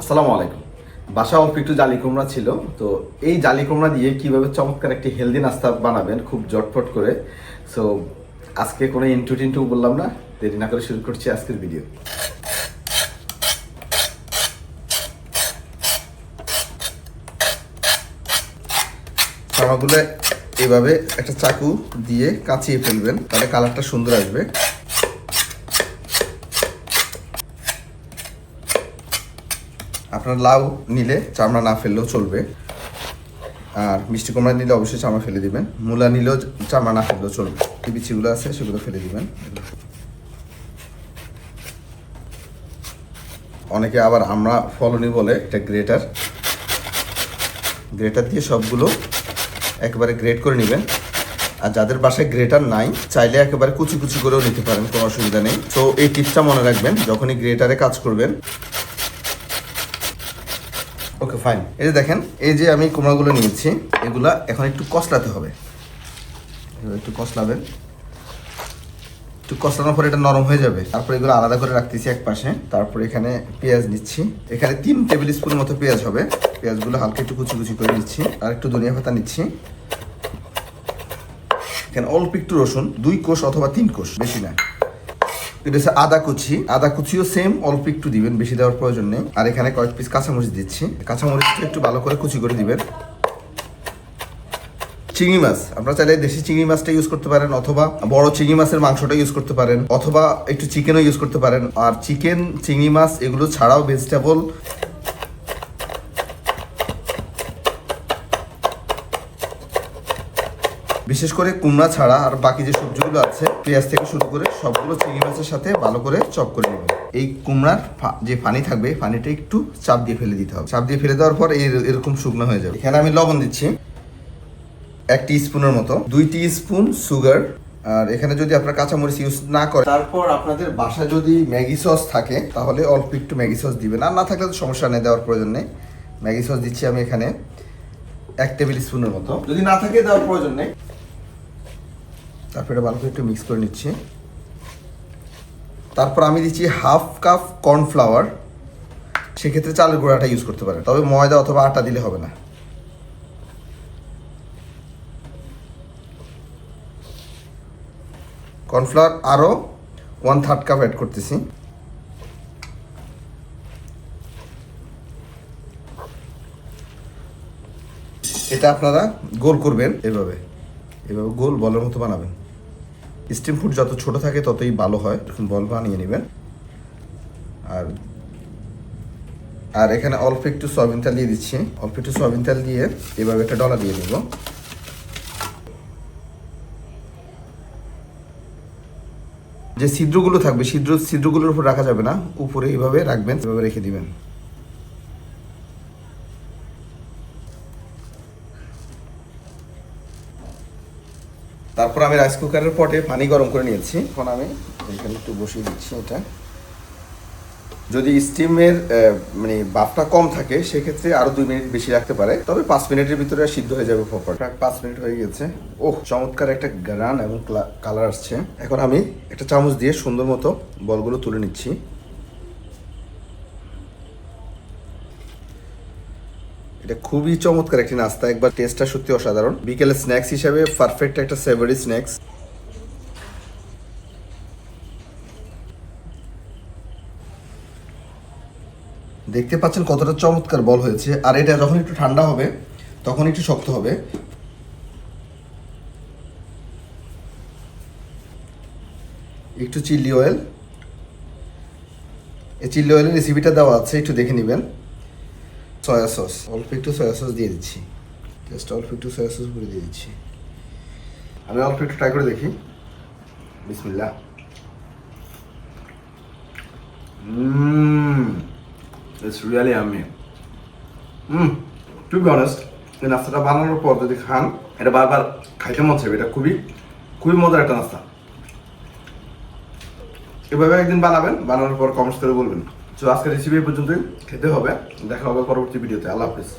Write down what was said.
আসসালামু আলাইকুম। বাসা অল্প একটু জালি কুমড়া ছিল, তো এই জালি কুমড়া দিয়ে কীভাবে চমৎকার একটি হেলদি নাস্তা বানাবেন খুব জটফট করে। সো আজকে কোনো ইন্টু টিন্টু বললাম না, দেরি না করে শুরু করছি আজকের ভিডিও চামাগুলো এভাবে একটা চাকু দিয়ে কাঁচিয়ে ফেলবেন, তাহলে কালারটা সুন্দর আসবে। আপনার লাউ নিলে চামড়া না ফেললেও চলবে। আর মিষ্টি কুমড়া নিলে অবশ্যই চামড়া ফেলে দিবেন। মূলা নিলেও চামড়া না ফেললেও চলবে। যে বিচিগুলো আছে সেগুলো ফেলে দিবেন। অনেকে আবার আমরা ফলনি বলে এটা গ্রেটার। গ্রেটার দিয়ে সবগুলো একেবারে গ্রেট করে নেবেন। আর যাদের বাসায় গ্রেটার নাই, চাইলে একেবারে কুচি কুচি করেও নিতে পারেন, কোনো অসুবিধা নেই। তো এই টিপসটা মনে রাখবেন, যখনই গ্রেটারে কাজ করবেন ওকে ফাইন এই যে দেখেন, এই যে আমি কুমড়াগুলো নিয়েছি, এগুলা এখন একটু কষলাতে হবে। একটু কষলাবেন। একটু কষলানোর পরে এটা নরম হয়ে যাবে। তারপর এগুলো আলাদা করে রাখতেছি এক পাশে। তারপর এখানে পেঁয়াজ নিচ্ছি। এখানে তিন টেবিল স্পুন মতো পেঁয়াজ হবে। পেঁয়াজগুলো হালকা একটু কুচি কুচি করে নিচ্ছি। আর একটু ধনিয়া পাতা নিচ্ছি। এখানে অল্প একটু রসুন, দুই কোষ অথবা তিন কোষ, বেশি না। এটা হচ্ছে আদা কুচি। আদা কুচিও সেম অল্প একটু দিবেন, বেশি দেওয়ার প্রয়োজন নেই। আর এখানে কয়েক পিস কাঁচামরিচ দিচ্ছি। কাঁচামরিচটা একটু ভালো করে কুচি করে দিবেন। চিংড়ি মাছ। আপনারা চাইলে দেশি চিংড়ি মাছটা ইউজ করতে পারেন, অথবা বড় চিংড়ি মাছের মাংসটা ইউজ করতে পারেন, অথবা একটু চিকেনও ইউজ করতে পারেন। আর চিকেন চিংড়ি মাছ, এগুলো ছাড়াও ভেজিটেবল বিশেষ করে কুমড়া ছাড়া আর বাকি যে সবজিগুলো আছে, পেঁয়াজ থেকে শুরু করে সবগুলো চিংড়ি মাছের সাথে ভালো করে চপ করে নেবেন। এই কুমড়ার যে পানি থাকবে, পানিটা একটু চাপ দিয়ে ফেলে দিতে হবে। চাপ দিয়ে ফেলে দেওয়ার পর এরকম শুকনো হয়ে যাবে। এখানে আমি লবণ দিচ্ছি। এক স্পুনের মতো। দুই স্পুন সুগার। আর এখানে যদি আপনার কাঁচামরিচ ইউজ না করে তারপর আপনাদের বাসায় যদি ম্যাগি সস থাকে, তাহলে অল্প একটু ম্যাগি সস দিবেন। আর না থাকলে তো সমস্যা নেই, দেওয়ার প্রয়োজন নেই। ম্যাগি সস দিচ্ছি আমি এখানে এক টেবিল স্পুনের মতো। যদি না থাকে, দেওয়ার প্রয়োজন নেই। তারপর ভালো করে একটু মিক্স করে নিচ্ছি। তারপর আমি দিচ্ছি হাফ কাপ কর্নফ্লাওয়ার সেক্ষেত্রে চালের গুঁড়াটা ইউজ করতে পারেন। তবে ময়দা অথবা আটা দিলে হবে না। কর্নফ্লাওয়ার আরও ওয়ান থার্ড কাপ অ্যাড করতেছি। এটা আপনারা গোল করবেন এভাবে। এভাবে গোল বলের মতো বানাবেন। স্টিম ফুড যত ছোট থাকে ততই ভালো হয়। বল বানিয়ে নেবেন। আর আর এখানে অল্প একটু সয়াবিন তেল দিয়ে দিচ্ছি। অল্প একটু সয়াবিন তেল দিয়ে এভাবে একটা ডলা দিয়ে দেবো যে ছিদ্রগুলো থাকবে, ছিদ্র, ছিদ্রগুলোর উপর রাখা যাবে না। উপরে এইভাবে রাখবেন, এভাবে রেখে দিবেন। তারপর আমি রাইস কুকারের পটে পানি গরম করে নিয়েছি। এখন আমি এখানে একটু বসিয়ে দিচ্ছি এটা। যদি স্টিমের মানে বাফটা কম থাকে, সেক্ষেত্রে আরও দুই মিনিট বেশি রাখতে পারে। তবে পাঁচ মিনিটের ভিতরে সিদ্ধ হয়ে যাবে প্রপার পাঁচ মিনিট হয়ে গেছে ওহ, চমৎকার একটা গ্রান এবং কালার আসছে। এখন আমি একটা চামচ দিয়ে সুন্দর মতো বলগুলো তুলে নিচ্ছি। এটা খুবই চমৎকার একটি নাস্তা। একবার টেস্টটা সত্যি অসাধারণ। বিকেলে স্ন্যাক্স হিসাবে পারফেক্ট একটা সেভারি স্ন্যাক্স দেখতে পাচ্ছেন কতটা চমৎকার বল হয়েছে। আর এটা যখন একটু ঠান্ডা হবে, তখন একটু শক্ত হবে। একটু চিলি অয়েল এই চিলি অয়েলের রেসিপিটা দেওয়া আছে, একটু দেখে নেবেন। সয়া সস অল্প একটু সয়া সস দিয়ে দিচ্ছি। জাস্ট অল্প একটু সয়া সস করে দিয়ে দিচ্ছি। আমি অল্প একটু ট্রাই করে দেখি। Mmm, it's really yummy. Hmm to be honest এই নাস্তাটা বানানোর পর যদি খান এটা বারবার খাইতে মন চাইবে। এটা খুবই খুবই মজার একটা নাস্তা। এভাবে একদিন বানাবেন বানানোর পর কমেন্টস করে বলবেন। তো আজকে রেসিপি পর্যন্তই। খেতে হবে। দেখা হবে পরবর্তী ভিডিওতে আল্লাহ হাফিজ।